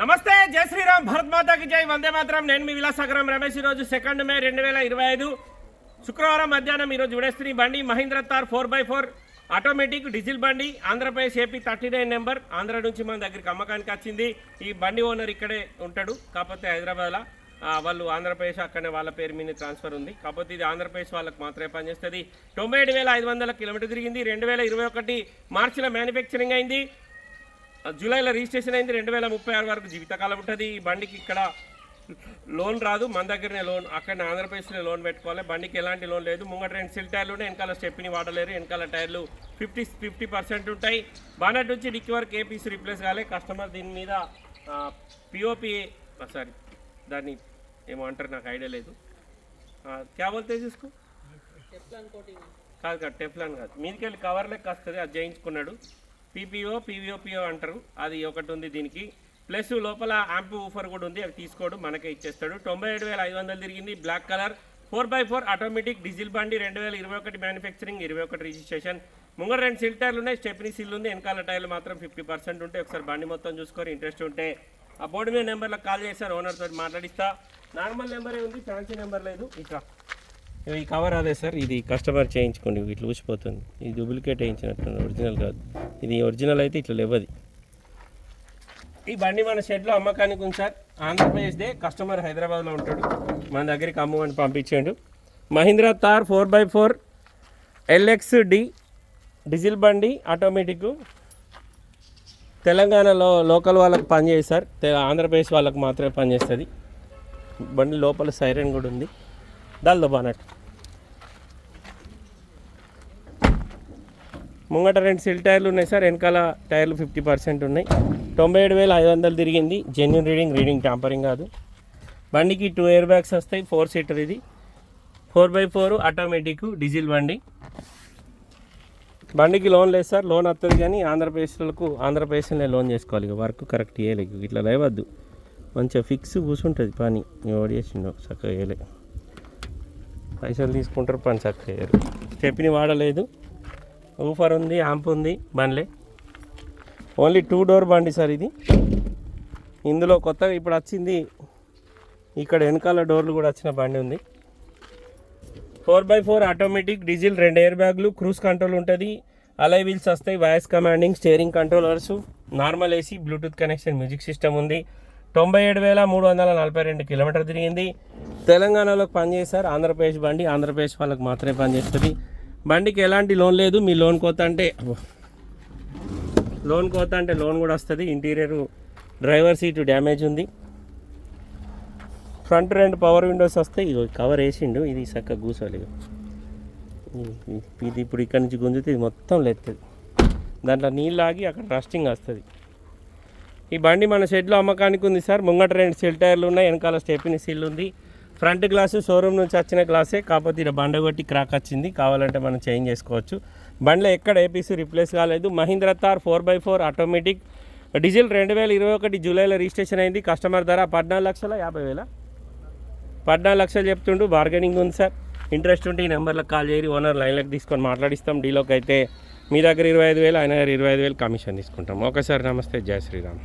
నమస్తే జై శ్రీరామ్ భరత్ మాతాకి జై వందే మాత్రం. నేను మీ విలాసాగరం రమేష్. ఈరోజు సెకండ్ మే రెండు వేల ఇరవై ఐదు. శుక్రవారం మధ్యాహ్నం ఈరోజు విడేస్తున్న బండి Mahindra Thar four by four automatic diesel బండి Andhra Pradesh AP thirty nine number. Andhra నుంచి మన దగ్గరికి అమ్మకానికి వచ్చింది. ఈ బండి ఓనర్ ఇక్కడే ఉంటాడు కాకపోతే హైదరాబాద్లో. వాళ్ళు ఆంధ్రప్రదేశ్ అక్కడనే వాళ్ళ పేరు మీద ట్రాన్స్ఫర్ ఉంది. కాకపోతే ఇది ఆంధ్రప్రదేశ్ వాళ్ళకి మాత్రమే పనిచేస్తుంది. తొంభై ఏడు వేల ఐదు వందల కిలోమీటర్ తిరిగింది. రెండు వేల ఇరవై ఒకటి మార్చిలో మ్యానుఫ్యాక్చరింగ్ అయింది. జూలైలో రిజిస్ట్రేషన్ అయింది. రెండు వేల ముప్పై ఆరు వరకు జీవితకాలం ఉంటుంది. ఈ బండికి ఇక్కడ లోన్ రాదు. మన దగ్గరనే లోన్ అక్కడనే ఆంధ్రప్రదేశ్లో లోన్ పెట్టుకోవాలి. బండికి ఎలాంటి లోన్ లేదు. ముంగట రెండు సిల్ టైర్లు ఉన్నాయి వెనకాల స్టెప్ని వాడలేరు. వెనకాల టైర్లు ఫిఫ్టీ ఫిఫ్టీ పర్సెంట్ ఉంటాయి. బానట్ నుంచి డిక్కి వరకు ఏ పీస్ రీప్లేస్ కాలే. కస్టమర్ దీని మీద పిఓపి సారీ దాన్ని ఏమో అంటారు నాకు ఐడియా లేదు. ఆ, క్యా బోల్తే చూసుకో కాదు కాదు టెఫ్లాన్ కాదు. మీదికి వెళ్ళి కవర్ లెక్క వస్తుంది అది చేయించుకున్నాడు పీపీఓ పీవీఓపీఓ అంటారు. అది ఒకటి ఉంది దీనికి. ప్లస్ లోపల యాంప్ ఊఫర్ కూడా ఉంది అవి తీసుకోడు మనకే ఇచ్చేస్తాడు. తొంభై ఏడు వేల ఐదు వందలు తిరిగింది black colour. Four by four automatic diesel బండి రెండు వేల ఇరవై ఒకటి మ్యానుఫ్యాక్చరింగ్ ఇరవై ఒకటి రిజిస్ట్రేషన్. ముంగర రెండు సిల్ టైర్లు ఉన్నాయి స్టెప్నీ సిల్ ఉంది వెనకాల టైర్లు మాత్రం ఫిఫ్టీ పర్సెంట్ ఉంటాయి. ఒకసారి బండి మొత్తం చూసుకొని ఇంట్రెస్ట్ ఉంటే. ఆ బోర్డు మీద నెంబర్లకు కాల్ చేశారు ఓనర్ తోటి మాట్లాడిస్తా. నార్మల్ నెంబరే ఉంది ఫ్యాన్సీ నెంబర్ లేదు. ఇట్లా ఈ కవర్ అదే సార్ ఇది కస్టమర్ చేయించుకోండి ఇట్లా ఊసిపోతుంది. ఇది డూప్లికేట్ వేయించినట్టు ఒరిజినల్ కాదు. ఇది ఒరిజినల్ అయితే ఇట్లా లేవది. ఈ బండి మన షెడ్లో అమ్మకానికి ఉంది సార్. ఆంధ్రప్రదేశ్దే కస్టమర్ హైదరాబాద్లో ఉంటాడు. మన దగ్గరికి అమ్మమని పంపించాడు Mahindra Thar four by four LX D diesel బండి ఆటోమేటిక్. తెలంగాణలో లోకల్ వాళ్ళకి పనిచేయదు సార్. తె- ఆంధ్రప్రదేశ్ వాళ్ళకి మాత్రమే పనిచేస్తుంది. బండి లోపల సైరన్ కూడా ఉంది. దాల్దో బానట్. ముంగట రెండు సిల్ టైర్లు ఉన్నాయి సార్. వెనకాల టైర్లు ఫిఫ్టీ పర్సెంట్ ఉన్నాయి. తొంభై ఏడు వేల ఐదు వందలు తిరిగింది. జెన్యున్ రీడింగ్ రీడింగ్ ట్యాంపరింగ్ కాదు. బండికి టూ ఇయర్ బ్యాగ్స్ వస్తాయి. ఫోర్ సీటర్ ఇది. Four by four automatic diesel బండి. బండికి లోన్ లేదు సార్. లోన్ వస్తుంది కానీ ఆంధ్రప్రదేశ్లకు ఆంధ్రప్రదేశ్లోనే లోన్ చేసుకోవాలి. ఇక వర్క్ కరెక్ట్ చేయలేదు. ఇట్లా లేవద్దు. మంచిగా ఫిక్స్ కూర్చుంటుంది పని. ఓడియేసిండు చక్కగా వేయలే పైసలు తీసుకుంటారు పని చక్కగా వేయరు స్టెప్ని వాడలేదు. ఊఫర్ ఉంది యాంప్ ఉంది బండ్లే. ఓన్లీ టూ డోర్ బండి సార్ ఇది. ఇందులో కొత్తగా ఇప్పుడు వచ్చింది ఇక్కడ వెనకాల డోర్లు కూడా వచ్చిన బండి ఉంది. Four by four automatic diesel రెండు ఎయిర్ బ్యాగ్లు క్రూజ్ కంట్రోల్ ఉంటుంది. అలై వీల్స్ వస్తాయి voice commanding steering controllers normal AC Bluetooth connection music system ఉంది. తొంభై ఏడు వేల మూడు వందల నలభై రెండు కిలోమీటర్ తిరిగింది. తెలంగాణలోకి పనిచేస్తారు ఆంధ్రప్రదేశ్ బండి. ఆంధ్రప్రదేశ్ వాళ్ళకి మాత్రమే పనిచేస్తుంది. బండికి ఎలాంటి లోన్ లేదు. మీ లోన్ కోత అంటే లోన్ కోత అంటే లోన్ కూడా వస్తుంది. ఇంటీరియర్ డ్రైవర్ సీటు డ్యామేజ్ ఉంది. ఫ్రంట్ రెండు పవర్ విండోస్ వస్తాయి ఇది కవర్ వేసిండు. ఇది చక్కగా కూసోలేదు ఇది- ఇప్పుడు ఇక్కడ నుంచి గుంజితే ఇది మొత్తం లేస్తుంది దాంట్లో నీళ్ళు ఆగి అక్కడ రస్టింగ్ వస్తుంది. ఈ బండి మన షెడ్లో అమ్మకానికి ఉంది సార్. ముంగట రెండు సెల్ టైర్లు ఉన్నాయి. వెనకాల స్టెపిని సీల్ ఉంది. ఫ్రంట్ గ్లాసు షోరూమ్ నుంచి వచ్చిన గ్లాసే. కాకపోతే ఇక్కడ బండ కొట్టి క్రాక్ వచ్చింది. కావాలంటే మనం చేంజ్ చేసుకోవచ్చు. బండ్లో ఎక్కడ ఏపీసీ రిప్లేస్ కాలేదు. Mahindra Thar four by four automatic. Diesel రెండు వేల ఇరవై ఒకటి జూలైలో రిజిస్ట్రేషన్ అయింది. కస్టమర్ ధర పద్నాలుగు లక్షల యాభై వేల? పద్నాలుగు లక్షలు చెప్తుండు. బార్గెనింగ్ ఉంది సార్. ఇంట్రెస్ట్ ఉంటే ఈ నెంబర్లకు కాల్ చేయరి ఓనర్ లైన్లోకి తీసుకొని మాట్లాడిస్తాం. డీలోకి అయితే మీ దగ్గర ఇరవై ఐదు వేలు ఆయన దగ్గర ఇరవై ఐదు వేలు కమిషన్ తీసుకుంటాం. Okay sir. నమస్తే. జై శ్రీరామ్.